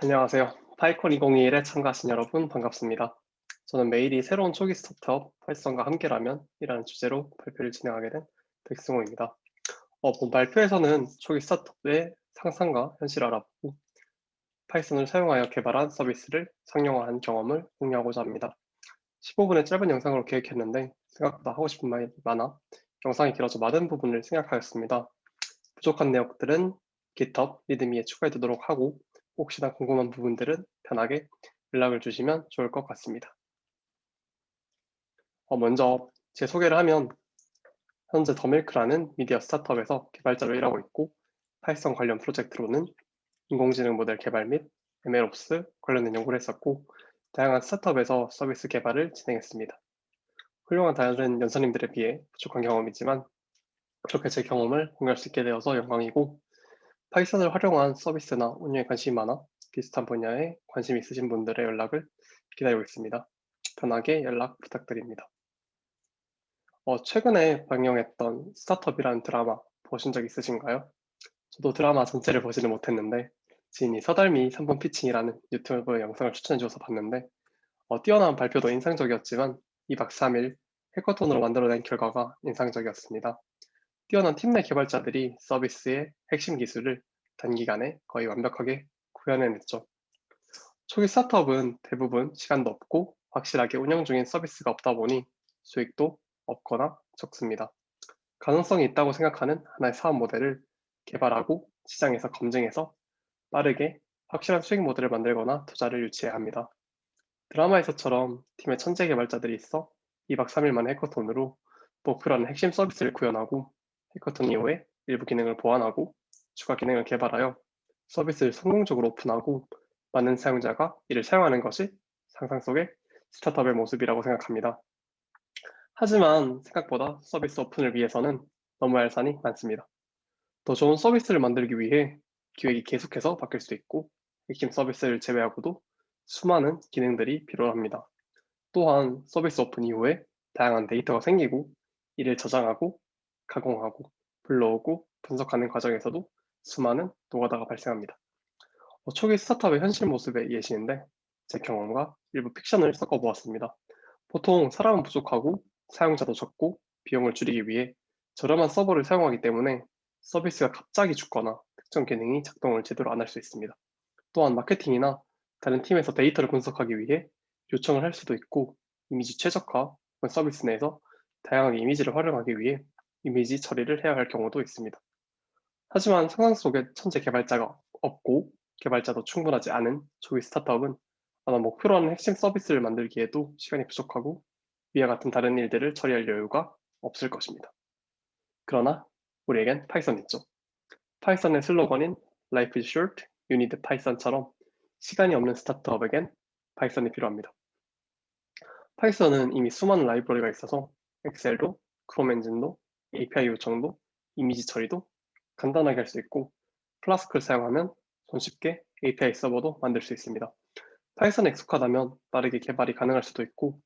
안녕하세요. 파이콘 2021에 참가하신 여러분 반갑습니다. 저는 매일이 새로운 초기 스타트업 활성과 함께라면 이라는 주제로 발표를 진행하게 된 백승호입니다. 어, 본 발표에서는 초기 스타트업의 상상과 현실을 알아보고 파이썬을 사용하여 개발한 서비스를 상용화한 경험을 공유하고자 합니다. 15분의 짧은 영상으로 계획했는데 생각보다 하고 싶은 말이 많아 영상이 길어져 많은 부분을 생각하였습니다. 부족한 내용들은 GitHub, 리드미에 추가해 두도록 하고 혹시나 궁금한 부분들은 편하게 연락을 주시면 좋을 것 같습니다. 어, 먼저 제 소개를 하면 현재 더밀크라는 미디어 스타트업에서 개발자로 일하고 있고 파이썬 관련 프로젝트로는 인공지능 모델 개발 및 MLOps 관련된 연구를 했었고 다양한 스타트업에서 서비스 개발을 진행했습니다. 훌륭한 다른 연사님들에 비해 부족한 경험이지만 그렇게 제 경험을 공유할 수 있게 되어서 영광이고 파이썬을 활용한 서비스나 운영에 관심이 많아 비슷한 분야에 관심 있으신 분들의 연락을 기다리고 있습니다. 편하게 연락 부탁드립니다. 어, 최근에 방영했던 스타트업이라는 드라마 보신 적 있으신가요? 저도 드라마 전체를 보지는 못했는데 지인이 서달미 3분 피칭이라는 유튜브 영상을 추천해 주어서 봤는데 어, 뛰어난 발표도 인상적이었지만 2박 3일 해커톤으로 만들어낸 결과가 인상적이었습니다. 뛰어난 팀 내 개발자들이 서비스의 핵심 기술을 단기간에 거의 완벽하게 구현해냈죠. 초기 스타트업은 대부분 시간도 없고 확실하게 운영 중인 서비스가 없다 보니 수익도 없거나 적습니다. 가능성이 있다고 생각하는 하나의 사업 모델을 개발하고 시장에서 검증해서 빠르게 확실한 수익 모델을 만들거나 투자를 유치해야 합니다. 드라마에서처럼 팀에 천재 개발자들이 있어 2박 3일 만에 해커톤으로 목표라는 핵심 서비스를 구현하고 해커톤 이후에 일부 기능을 보완하고 추가 기능을 개발하여 서비스를 성공적으로 오픈하고 많은 사용자가 이를 사용하는 것이 상상 속의 스타트업의 모습이라고 생각합니다. 하지만 생각보다 서비스 오픈을 위해서는 너무 할 산이 많습니다. 더 좋은 서비스를 만들기 위해 기획이 계속해서 바뀔 수 있고 핵심 서비스를 제외하고도 수많은 기능들이 필요합니다. 또한 서비스 오픈 이후에 다양한 데이터가 생기고 이를 저장하고 가공하고 불러오고 분석하는 과정에서도 수많은 노가다가 발생합니다. 어, 초기 스타트업의 현실 모습에 이해시는데 제 경험과 일부 픽션을 섞어보았습니다. 보통 사람은 부족하고 사용자도 적고 비용을 줄이기 위해 저렴한 서버를 사용하기 때문에 서비스가 갑자기 죽거나 특정 기능이 작동을 제대로 안 할 수 있습니다. 또한 마케팅이나 다른 팀에서 데이터를 분석하기 위해 요청을 할 수도 있고 이미지 최적화 서비스 내에서 다양하게 이미지를 활용하기 위해 이미지 처리를 해야 할 경우도 있습니다. 하지만 상상 속에 천재 개발자가 없고 개발자도 충분하지 않은 초기 스타트업은 아마 목표로 하는 핵심 서비스를 만들기에도 시간이 부족하고 위와 같은 다른 일들을 처리할 여유가 없을 것입니다. 그러나 우리에겐 파이썬이 있죠. 파이썬의 슬로건인 Life is short, you need Python처럼 시간이 없는 스타트업에겐 파이썬이 필요합니다. 파이썬은 이미 수많은 라이브러리가 있어서 엑셀도, 크롬 엔진도, API 요청도, 이미지 처리도 간단하게 할 수 있고 플라스크를 사용하면 손쉽게 API 서버도 만들 수 있습니다. 파이썬에 익숙하다면 빠르게 개발이 가능할 수도 있고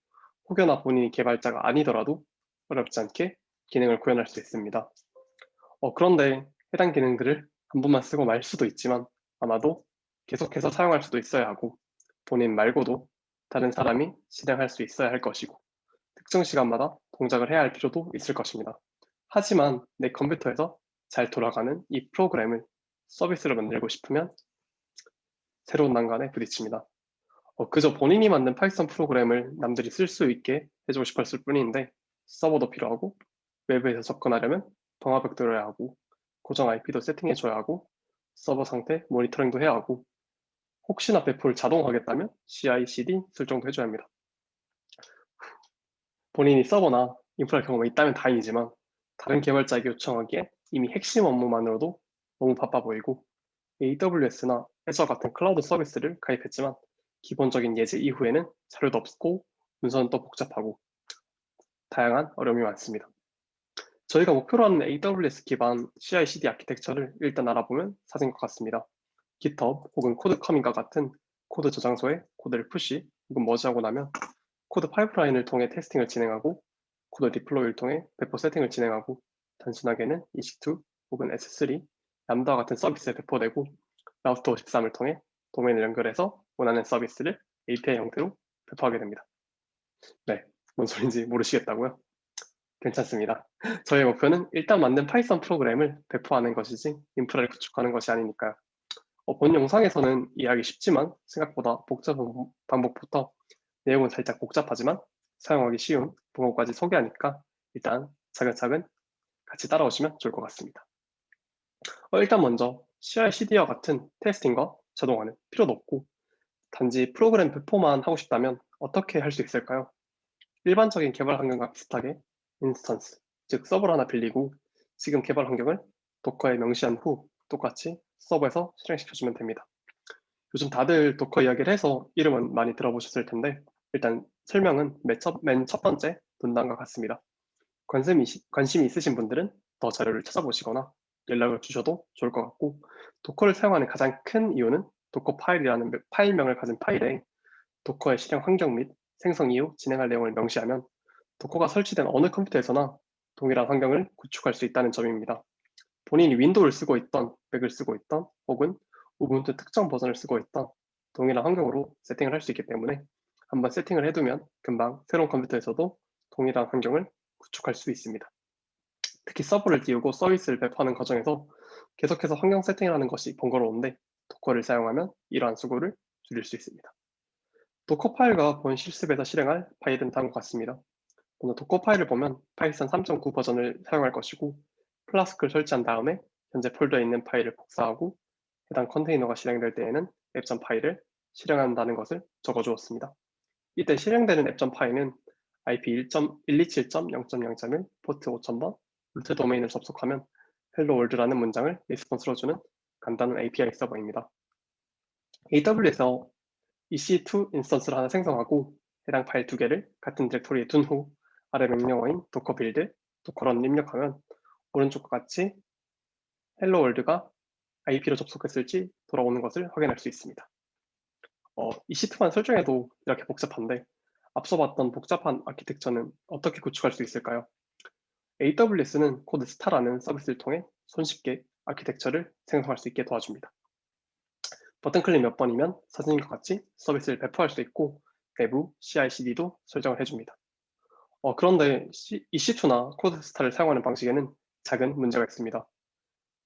혹여나 본인이 개발자가 아니더라도 어렵지 않게 기능을 구현할 수 있습니다. 어, 그런데 해당 기능들을 한 번만 쓰고 말 수도 있지만 아마도 계속해서 사용할 수도 있어야 하고 본인 말고도 다른 사람이 실행할 수 있어야 할 것이고 특정 시간마다 동작을 해야 할 필요도 있을 것입니다. 하지만 내 컴퓨터에서 잘 돌아가는 이 프로그램을 서비스를 만들고 싶으면 새로운 난관에 부딪힙니다. 어, 그저 본인이 만든 파이썬 프로그램을 남들이 쓸 수 있게 해주고 싶었을 뿐인데 서버도 필요하고 웹에서 접근하려면 동화벽 들어야 하고 고정 IP도 세팅해줘야 하고 서버 상태 모니터링도 해야 하고 혹시나 배포를 자동화하겠다면 CI/CD 설정도 해줘야 합니다. 본인이 서버나 인프라 경험이 있다면 다행이지만 다른 개발자에게 요청하기에 이미 핵심 업무만으로도 너무 바빠 보이고 AWS나 Azure 같은 클라우드 서비스를 가입했지만 기본적인 예제 이후에는 자료도 없고 문서는 또 복잡하고 다양한 어려움이 많습니다. 저희가 목표로 하는 AWS 기반 CI/CD 아키텍처를 일단 알아보면 사진 것 같습니다. GitHub 혹은 코드커밍과 같은 코드 저장소에 코드를 푸시 혹은 머지하고 나면 코드 파이프라인을 통해 테스팅을 진행하고 코드 디플로이를 통해 배포 세팅을 진행하고 단순하게는 EC2 혹은 S3, 람다와 같은 서비스에 배포되고 라우터 53을 통해 도메인을 연결해서 원하는 서비스를 API 형태로 배포하게 됩니다. 네, 뭔 소린지 모르시겠다고요? 괜찮습니다. 저희 목표는 일단 만든 파이썬 프로그램을 배포하는 것이지 인프라를 구축하는 것이 아니니까요. 어, 본 영상에서는 이해하기 쉽지만 생각보다 복잡한 방법부터 내용은 살짝 복잡하지만 사용하기 쉬운 방법까지 소개하니까 일단 차근차근 같이 따라오시면 좋을 것 같습니다. 어, 일단 먼저 CI/CD와 같은 테스팅과 자동화는 필요도 없고 단지 프로그램 배포만 하고 싶다면 어떻게 할 수 있을까요? 일반적인 개발 환경과 비슷하게 인스턴스, 즉 서버를 하나 빌리고 지금 개발 환경을 도커에 명시한 후 똑같이 서버에서 실행시켜주면 됩니다. 요즘 다들 도커 이야기를 해서 이름은 많이 들어보셨을 텐데 일단 설명은 맨 첫, 번째 분단과 같습니다. 관심이, 관심이 있으신 분들은 더 자료를 찾아보시거나 연락을 주셔도 좋을 것 같고 도커를 사용하는 가장 큰 이유는 도커 파일이라는 파일명을 가진 파일에 도커의 실행 환경 및 생성 이후 진행할 내용을 명시하면 도커가 설치된 어느 컴퓨터에서나 동일한 환경을 구축할 수 있다는 점입니다. 본인이 윈도우를 쓰고 있던, 맥을 쓰고 있던, 혹은 우분투 특정 버전을 쓰고 있던 동일한 환경으로 세팅을 할 수 있기 때문에 한번 세팅을 해두면 금방 새로운 컴퓨터에서도 동일한 환경을 구축할 수 있습니다. 특히 서버를 띄우고 서비스를 배포하는 과정에서 계속해서 환경 세팅을 하는 것이 번거로운데 도커를 사용하면 이러한 수고를 줄일 수 있습니다. 도커 파일과 본 실습에서 실행할 파일은 다음과 같습니다. 먼저 도커 파일을 보면 파이썬 3.9 버전을 사용할 것이고 플라스크를 설치한 다음에 현재 폴더에 있는 파일을 복사하고 해당 컨테이너가 실행될 때에는 앱전 파일을 실행한다는 것을 적어주었습니다. 이때 실행되는 앱전 파일은 IP 1.127.0.0.1 포트 5000번 루트 도메인을 접속하면 헬로 월드라는 문장을 리스폰스로 주는 간단한 API 서버입니다. AWS에서 EC2 인스턴스를 하나 생성하고 해당 파일 두 개를 같은 디렉토리에 둔 후 아래 명령어인 docker build, dockerrun 입력하면 오른쪽과 같이 헬로 월드가 IP로 접속했을지 돌아오는 것을 확인할 수 있습니다. 어, EC2만 설정해도 이렇게 복잡한데 앞서 봤던 복잡한 아키텍처는 어떻게 구축할 수 있을까요? AWS는 코드 스타라는 서비스를 통해 손쉽게 아키텍처를 생성할 수 있게 도와줍니다. 버튼 클릭 몇 번이면 사진과 같이 서비스를 배포할 수 있고 내부 CI/CD도 설정을 해줍니다. 어, 그런데 EC2나 코드 스타를 사용하는 방식에는 작은 문제가 있습니다.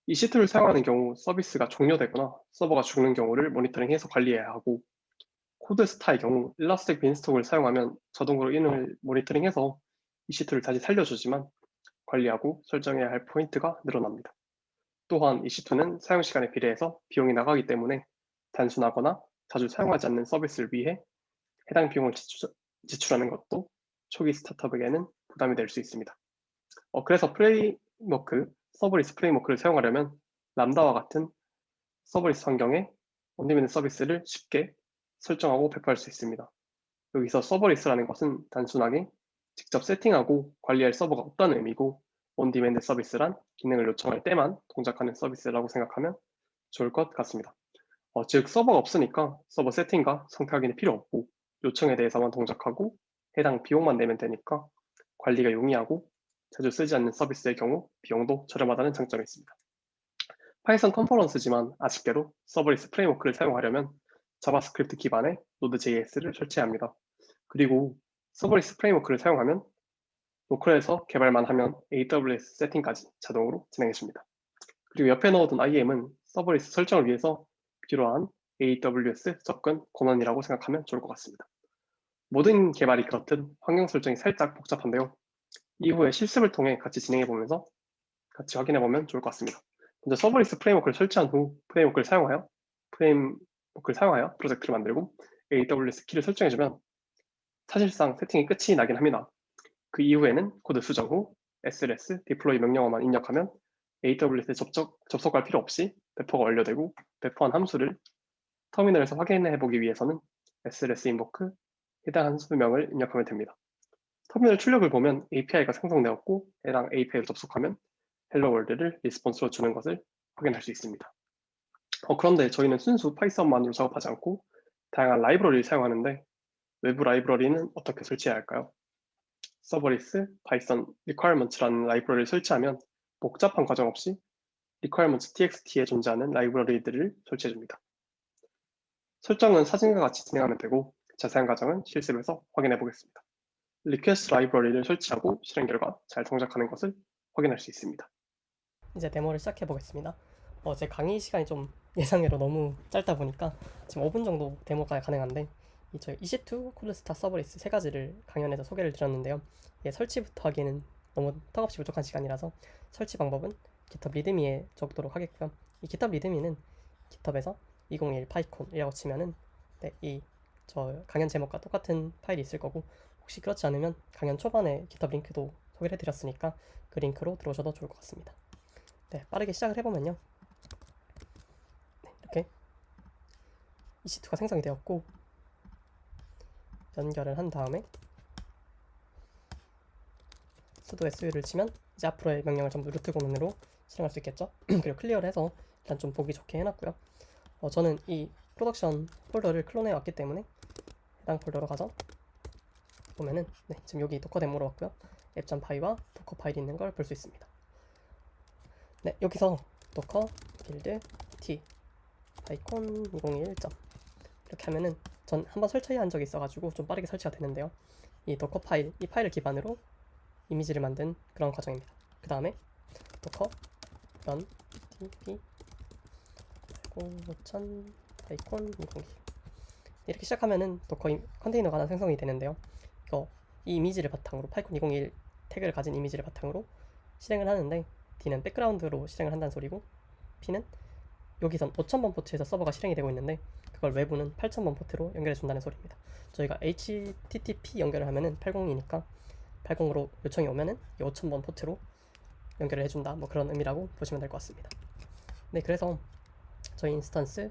EC2를 사용하는 경우 서비스가 종료되거나 서버가 죽는 경우를 모니터링해서 관리해야 하고 코드 스타의 경우 일라스틱 빈스톡을 사용하면 자동으로 이능을 모니터링해서 EC2를 다시 살려주지만 관리하고 설정해야 할 포인트가 늘어납니다. 또한 EC2는 사용 시간에 비례해서 비용이 나가기 때문에 단순하거나 자주 사용하지 않는 서비스를 위해 해당 비용을 지출, 지출하는 것도 초기 스타트업에게는 부담이 될 수 있습니다. 어, 그래서 프레임워크, 서버리스 프레임워크를 사용하려면 람다와 같은 서버리스 환경에 온디맨드 서비스를 쉽게 설정하고 배포할 수 있습니다. 여기서 서버리스라는 것은 단순하게 직접 세팅하고 관리할 서버가 없다는 의미고 온디맨드 서비스란 기능을 요청할 때만 동작하는 서비스라고 생각하면 좋을 것 같습니다. 어, 즉 서버가 없으니까 서버 세팅과 성태 확인이 필요 없고 요청에 대해서만 동작하고 해당 비용만 내면 되니까 관리가 용이하고 자주 쓰지 않는 서비스의 경우 비용도 저렴하다는 장점이 있습니다. 파이썬 컨퍼런스지만 아쉽게도 서버리스 프레임워크를 사용하려면 자바스크립트 기반의 노드.js를 설치해야 합니다. 그리고 서버리스 프레임워크를 사용하면 로컬에서 개발만 하면 AWS 세팅까지 자동으로 진행해줍니다. 그리고 옆에 넣어둔 IAM은 서버리스 설정을 위해서 필요한 AWS 접근 권한이라고 생각하면 좋을 것 같습니다. 모든 개발이 그렇듯 환경 설정이 살짝 복잡한데요. 이후에 실습을 통해 같이 진행해 보면서 같이 확인해 보면 좋을 것 같습니다. 먼저 서버리스 프레임워크를 설치한 후 프레임워크를 사용하여 프레임 워크를 사용하여 프로젝트를 만들고 AWS 키를 설정해주면 사실상 세팅이 끝이 나긴 합니다. 그 이후에는 코드 수정 후 SLS deploy 명령어만 입력하면 AWS에 접속, 접속할 필요 없이 배포가 완료되고 배포한 함수를 터미널에서 확인해 보기 위해서는 SLS invoke 해당 함수명을 입력하면 됩니다. 터미널 출력을 보면 API가 생성되었고 해당 API로 접속하면 헬로 월드를 리스폰스로 주는 것을 확인할 수 있습니다. 어, 그런데 저희는 순수 파이썬만으로 작업하지 않고 다양한 라이브러리를 사용하는데 외부 라이브러리는 어떻게 설치해야 할까요? 서버리스 파이썬 requirements라는 라이브러리를 설치하면 복잡한 과정 없이 requirements txt에 존재하는 라이브러리들을 설치해줍니다. 설정은 사진과 같이 진행하면 되고 자세한 과정은 실습에서 확인해 보겠습니다. 리퀘스트 라이브러리를 설치하고 실행 결과 잘 동작하는 것을 확인할 수 있습니다. 이제 데모를 시작해 보겠습니다. 어, 제 강의 시간이 좀 예상외로 너무 짧다 보니까 지금 5분 정도 데모가 가능한데 이 저희 EC2 코드스타 서버리스 세 가지를 강연에서 소개를 드렸는데요. 이게 설치부터 하기에는 너무 턱없이 부족한 시간이라서 설치 방법은 GitHub 리드미에 적도록 하겠고요. 이 GitHub 리드미는 GitHub에서 201 파이콘이라고 치면은 네, 이 저 강연 제목과 똑같은 파일이 있을 거고 혹시 그렇지 않으면 강연 초반에 GitHub 링크도 소개를 해드렸으니까 그 링크로 들어오셔도 좋을 것 같습니다. 네, 빠르게 시작을 해보면요. 네, 이렇게 EC2가 생성이 되었고 연결을 한 다음에 sudo su를 치면 이제 앞으로의 명령을 전부 루트 공문으로 실행할 수 있겠죠. 그리고 클리어를 해서 일단 좀 보기 좋게 해놨고요. 어, 저는 이 프로덕션 폴더를 클론해 왔기 때문에 해당 폴더로 가서 보면은 네, 지금 여기 도커 데모로 왔고요. 앱.py와 도커 파일이 있는 걸 볼 수 있습니다. 네, 여기서 도커 빌드 t 파이콘 201점 이렇게 하면은 전 한번 설치한 적이 있어가지고 좀 빠르게 설치가 되는데요. 이 도커 파일, 이 파일을 기반으로 이미지를 만든 그런 과정입니다. 그 다음에 도커 run db 5000 파이콘 201 이렇게 시작하면은 도커 임- 컨테이너가 하나 생성이 되는데요. 이거 이 이미지를 바탕으로 파이콘 201 태그를 가진 이미지를 바탕으로 실행을 하는데 D는 백그라운드로 실행을 한다는 소리고 P는 여기선 5000번 포트에서 서버가 실행이 되고 있는데 그걸 외부는 8000번 포트로 연결해 준다는 소리입니다. 저희가 HTTP 연결을 하면은 80이니까 80으로 요청이 오면은 이 5000번 포트로 연결을 해준다 뭐 그런 의미라고 보시면 될 것 같습니다. 네 그래서 저희 인스턴스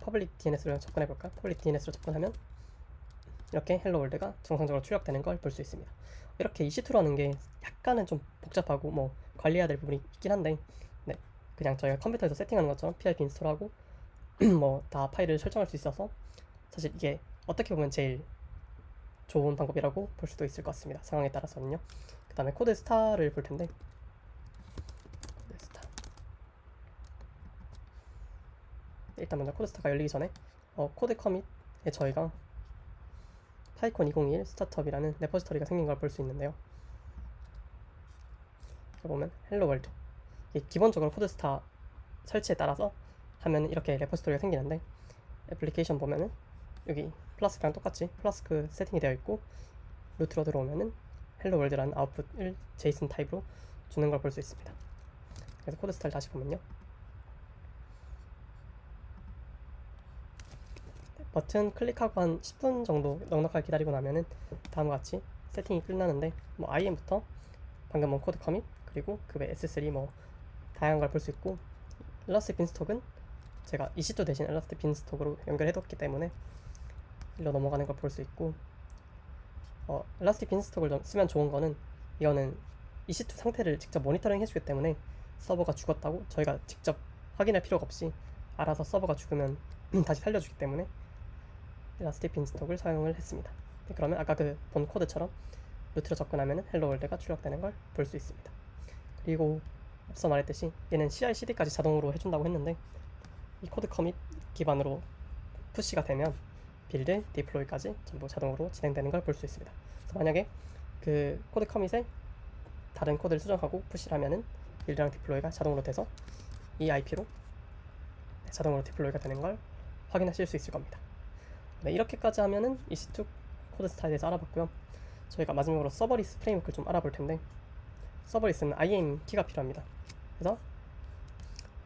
퍼블릭 DNS로 접근해 볼까? 퍼블릭 DNS로 접근하면 이렇게 헬로 월드가 정상적으로 출력되는 걸 볼 수 있습니다. 이렇게 EC2라는 게 약간은 좀 복잡하고 뭐 관리해야 될 부분이 있긴 한데 네, 그냥 저희가 컴퓨터에서 세팅하는 것처럼 PIP 인스톨하고 뭐 다 파일을 설정할 수 있어서 사실 이게 어떻게 보면 제일 좋은 방법이라고 볼 수도 있을 것 같습니다. 상황에 따라서는요. 그 다음에 코드 스타를 볼 텐데 코드 스타 일단 먼저 코드 스타가 열리기 전에 어, 코드 커밋에 저희가 파이콘 2021 스타트업이라는 레포지터리가 생긴 걸 볼 수 있는데요. 보면 헬로 월드 기본적으로 코드 스타 설치에 따라서 하면 이렇게 레포지터리가 생기는데 애플리케이션 보면은 여기 플라스크랑 똑같이 플라스크 세팅이 되어 있고 루트로 들어오면은 헬로 월드라는 아웃풋을 제이슨 타입으로 주는 걸 볼 수 있습니다. 그래서 코드 스타를 다시 보면요. 버튼 클릭하고 한 10분 정도 넉넉하게 기다리고 나면은 다음과 같이 세팅이 끝나는데 뭐 IM부터 방금 본 코드 커밋 그리고 그 외 S3 뭐 다양한 걸 볼 수 있고 엘라스틱 빈스톡은 제가 EC2 대신 엘라스틱 빈스톡으로 연결해뒀기 때문에 일로 넘어가는 걸 볼 수 있고 어, 엘라스틱 빈스톡을 좀 쓰면 좋은 거는 이거는 EC2 상태를 직접 모니터링 해주기 때문에 서버가 죽었다고 저희가 직접 확인할 필요가 없이 알아서 서버가 죽으면 다시 살려주기 때문에 엘라스틱 빈스톡을 사용을 했습니다. 네, 그러면 아까 그 본 코드처럼 루트로 접근하면 헬로 월드가 출력되는 걸 볼 수 있습니다. 그리고 앞서 말했듯이 얘는 CI/CD까지 자동으로 해준다고 했는데 이 코드 커밋 기반으로 푸시가 되면 빌드, 디플로이까지 전부 자동으로 진행되는 걸 볼 수 있습니다. 그래서 만약에 그 코드 커밋에 다른 코드를 수정하고 푸시를 하면은 빌드랑 디플로이가 자동으로 돼서 이 IP로 자동으로 디플로이가 되는 걸 확인하실 수 있을 겁니다. 네, 이렇게까지 하면은 EC2 코드 스타일에 대해서 알아봤고요. 저희가 마지막으로 서버리스 프레임워크를 좀 알아볼 텐데 서버리스는 IAM 키가 필요합니다. 그래서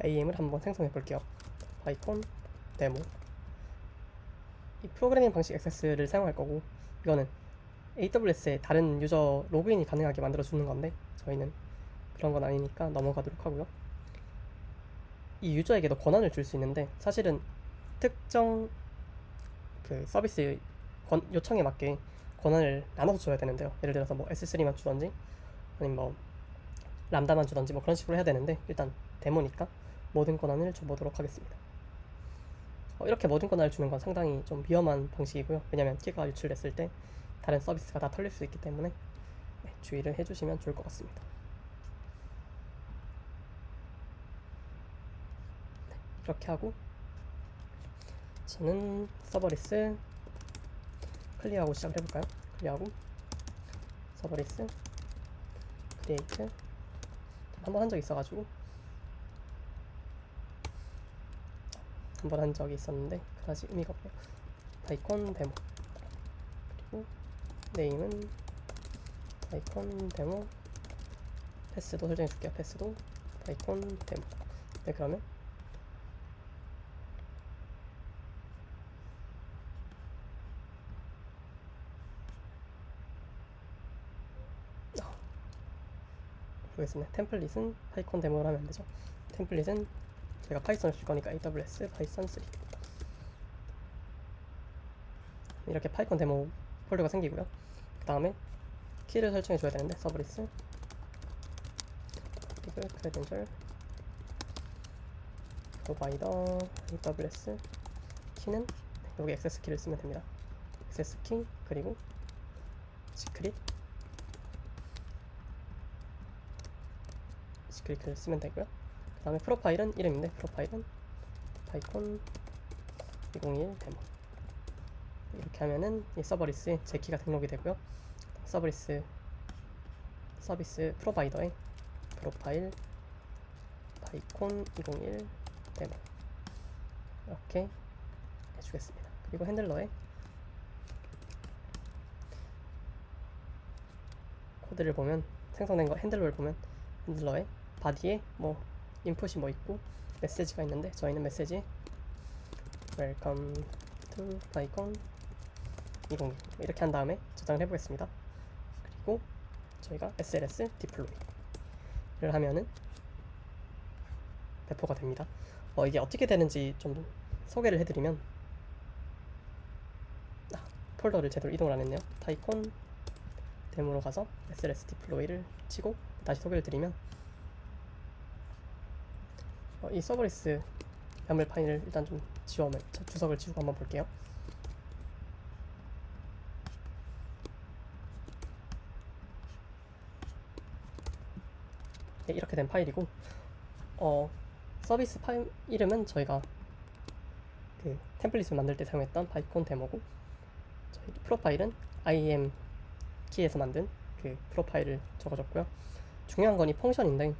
IAM을 한번 생성해 볼게요. 파이콘 데모 이 프로그래밍 방식 액세스를 사용할 거고 이거는 AWS에 다른 유저 로그인이 가능하게 만들어 주는 건데 저희는 그런 건 아니니까 넘어가도록 하고요. 이 유저에게도 권한을 줄 수 있는데 사실은 특정 그 서비스 권, 요청에 맞게 권한을 나눠서 줘야 되는데요. 예를 들어서 뭐 S3만 주던지 아니면 뭐 람다만 주던지 뭐 그런 식으로 해야 되는데 일단 데모니까 모든 권한을 줘보도록 하겠습니다. 어, 이렇게 모든 권한을 주는 건 상당히 좀 위험한 방식이고요. 왜냐하면 키가 유출됐을 때 다른 서비스가 다 털릴 수 있기 때문에 네, 주의를 해주시면 좋을 것 같습니다. 네, 이렇게 하고 저는 서버리스 클리어하고 시작을 해볼까요? 클리어하고 서버리스 크리에이트 한번 한 적이 있어가지고 한 번 한 적이 있었는데 그다지 의미가 없네요. 바이콘 데모. 그리고 네임은 바이콘 데모. 패스도 설정해 줄게요. 패스도 바이콘 데모. 네 그러면 모르겠습니다. 템플릿은 파이콘 데모를 하면 안 되죠. 템플릿은 제가 파이썬을 쓸 거니까 AWS 파이썬 3 이렇게 파이콘 데모 폴더가 생기고요. 그 다음에 키를 설정해 줘야 되는데 서브리스 그리고 크레덴셜 프로바이더 AWS 키는 여기 액세스 키를 쓰면 됩니다. 액세스 키 그리고 시크릿 시크릿을 쓰면 되고요. 그 다음에 프로파일은 이름인데 프로파일은 파이콘 201 데모 이렇게 하면은 이 서버리스에 제 키가 등록이 되고요. 서버리스 서비스 프로바이더에 프로파일 파이콘 201 데모 이렇게 해주겠습니다. 그리고 핸들러에 코드를 보면 생성된 거 핸들러를 보면 핸들러에 바디에 뭐 인풋이 뭐 있고 메시지가 있는데 저희는 메시지 Welcome to PyCon 2021 이렇게 한 다음에 저장을 해보겠습니다. 그리고 저희가 SLS deploy를 하면은 배포가 됩니다. 어, 이게 어떻게 되는지 좀 소개를 해드리면 아, 폴더를 제대로 이동을 안 했네요. 파이콘 데모로 가서 SLS deploy를 치고 다시 소개를 드리면 어, 이 서버리스 YAML 파일을 일단 좀 지워면 저 주석을 지우고 한번 볼게요. 네, 이렇게 된 파일이고 어, 서비스 파일 이름은 저희가 그 템플릿을 만들 때 사용했던 바이콘 데모고 저희 프로파일은 IAM 키에서 만든 그 프로파일을 적어줬고요. 중요한 건 이 펑션인데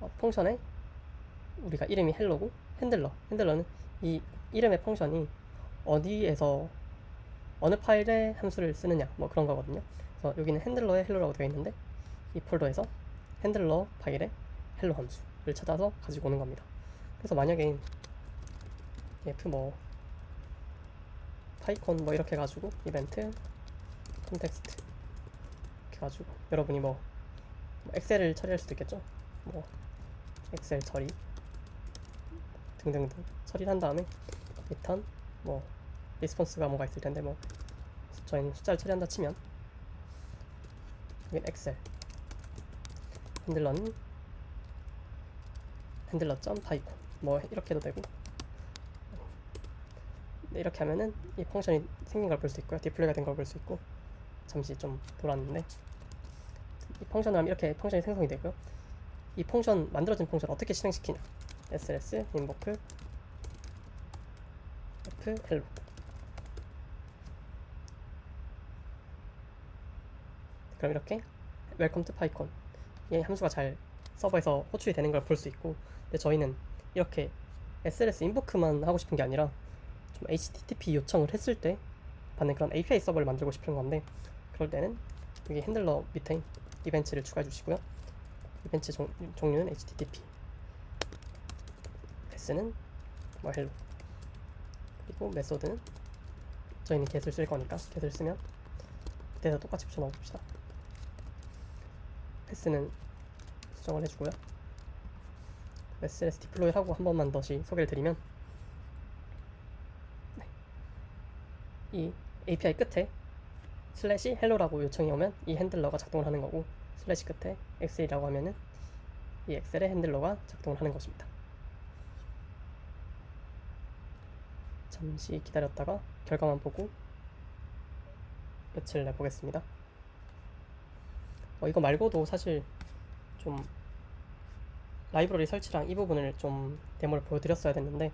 어, 펑션에 우리가 이름이 헬로고 핸들러 핸들러는 이 이름의 펑션이 어디에서 어느 파일에 함수를 쓰느냐 뭐 그런 거거든요. 그래서 여기는 핸들러에 헬로라고 되어 있는데 이 폴더에서 핸들러 파일에 헬로 함수를 찾아서 가지고 오는 겁니다. 그래서 만약에 f 뭐 파이콘 뭐 이렇게 해가지고 이벤트 콘텍스트 이렇게 가지고 여러분이 뭐, 뭐 엑셀을 처리할 수도 있겠죠. 뭐 엑셀 처리 등등등 처리를 한 다음에 리턴 뭐 리스폰스가 뭐가 있을 텐데 뭐 저희는 숫자를 처리한다 치면 여기 엑셀 핸들러는 핸들러 점 파이콘 뭐 이렇게 해도 되고. 네, 이렇게 하면은 이 펑션이 생긴 걸 볼 수 있고요. 디플레이가 된 걸 볼 수 있고 잠시 좀 돌았는데 이 펑션을 하면 이렇게 펑션이 생성이 되고요. 이 펑션 만들어진 펑션을 어떻게 실행시키냐 sls invoke f hello 그럼 이렇게 welcome to python 이 함수가 잘 서버에서 호출이 되는 걸 볼 수 있고 근데 저희는 이렇게 SLS 인보크만 하고 싶은 게 아니라 좀 HTTP 요청을 했을 때 받는 그런 API 서버를 만들고 싶은 건데 그럴 때는 여기 핸들러 밑에 이벤트를 추가해 주시고요. 이벤트 종, 종류는 HTTP 패스는 뭐 헬로 그리고 메소드는 저희는 get을 쓸 거니까 get을 쓰면 그때도 똑같이 붙여 넣어 봅시다 패스는 수정을 해주고요. SLS 디플로이 하고 한 번만 다시 소개를 드리면 네. 이 API 끝에 슬래시 헬로라고 요청이 오면 이 핸들러가 작동을 하는 거고 슬래시 끝에 엑셀이라고 하면은 이 엑셀의 핸들러가 작동을 하는 것입니다. 잠시 기다렸다가 결과만 보고 끝을 내보겠습니다. 어, 이거 말고도 사실 좀 라이브러리 설치랑 이 부분을 좀 데모를 보여드렸어야 됐는데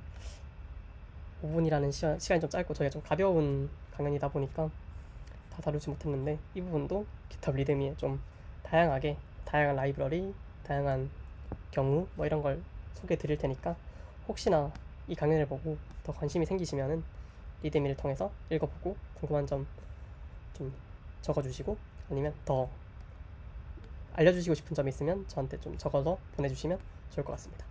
5분이라는 시간, 시간이 좀 짧고 저희가 좀 가벼운 강연이다 보니까 다 다루지 못했는데 이 부분도 GitHub 리드미에 좀 다양하게 다양한 라이브러리, 다양한 경우 뭐 이런 걸 소개해 드릴 테니까 혹시나 이 강연을 보고 더 관심이 생기시면은 리드미를 통해서 읽어보고 궁금한 점 좀 적어주시고 아니면 더 알려주시고 싶은 점이 있으면 저한테 좀 적어서 보내주시면 좋을 것 같습니다.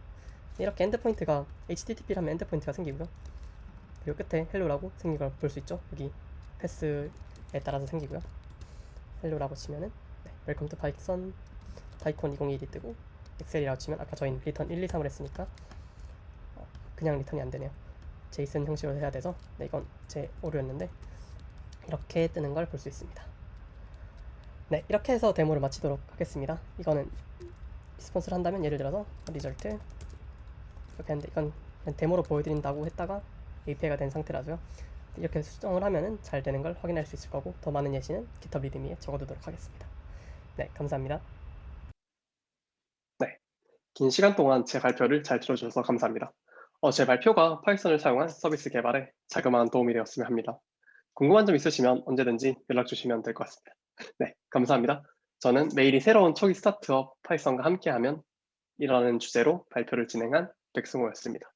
이렇게 엔드포인트가 HTTP를 하면 엔드포인트가 생기고요. 그리고 끝에 헬로라고 생긴 걸 볼 수 있죠. 여기 패스에 따라서 생기고요. 헬로라고 치면은 네, 웰컴 투 파이썬 파이콘 2021이 뜨고 엑셀이라고 치면 아까 저희는 리턴 1, 2, 3을 했으니까 어, 그냥 리턴이 안 되네요. 제이슨 형식으로 해야 돼서 네, 이건 제 오류였는데 이렇게 뜨는 걸 볼 수 있습니다. 네, 이렇게 해서 데모를 마치도록 하겠습니다. 이거는 리스폰스를 한다면 예를 들어서 리절트 이렇게 하는데 이건 데모로 보여드린다고 했다가 API가 된 상태라서요. 이렇게 수정을 하면은 잘 되는 걸 확인할 수 있을 거고 더 많은 예시는 GitHub 리드미에 적어두도록 하겠습니다. 네, 감사합니다. 긴 시간 동안 제 발표를 잘 들어주셔서 감사합니다. 어, 제 발표가 파이썬을 사용한 서비스 개발에 자그마한 도움이 되었으면 합니다. 궁금한 점 있으시면 언제든지 연락 주시면 될 것 같습니다. 네, 감사합니다. 저는 매일이 새로운 초기 스타트업 파이썬과 함께하면 이라는 주제로 발표를 진행한 백승호였습니다.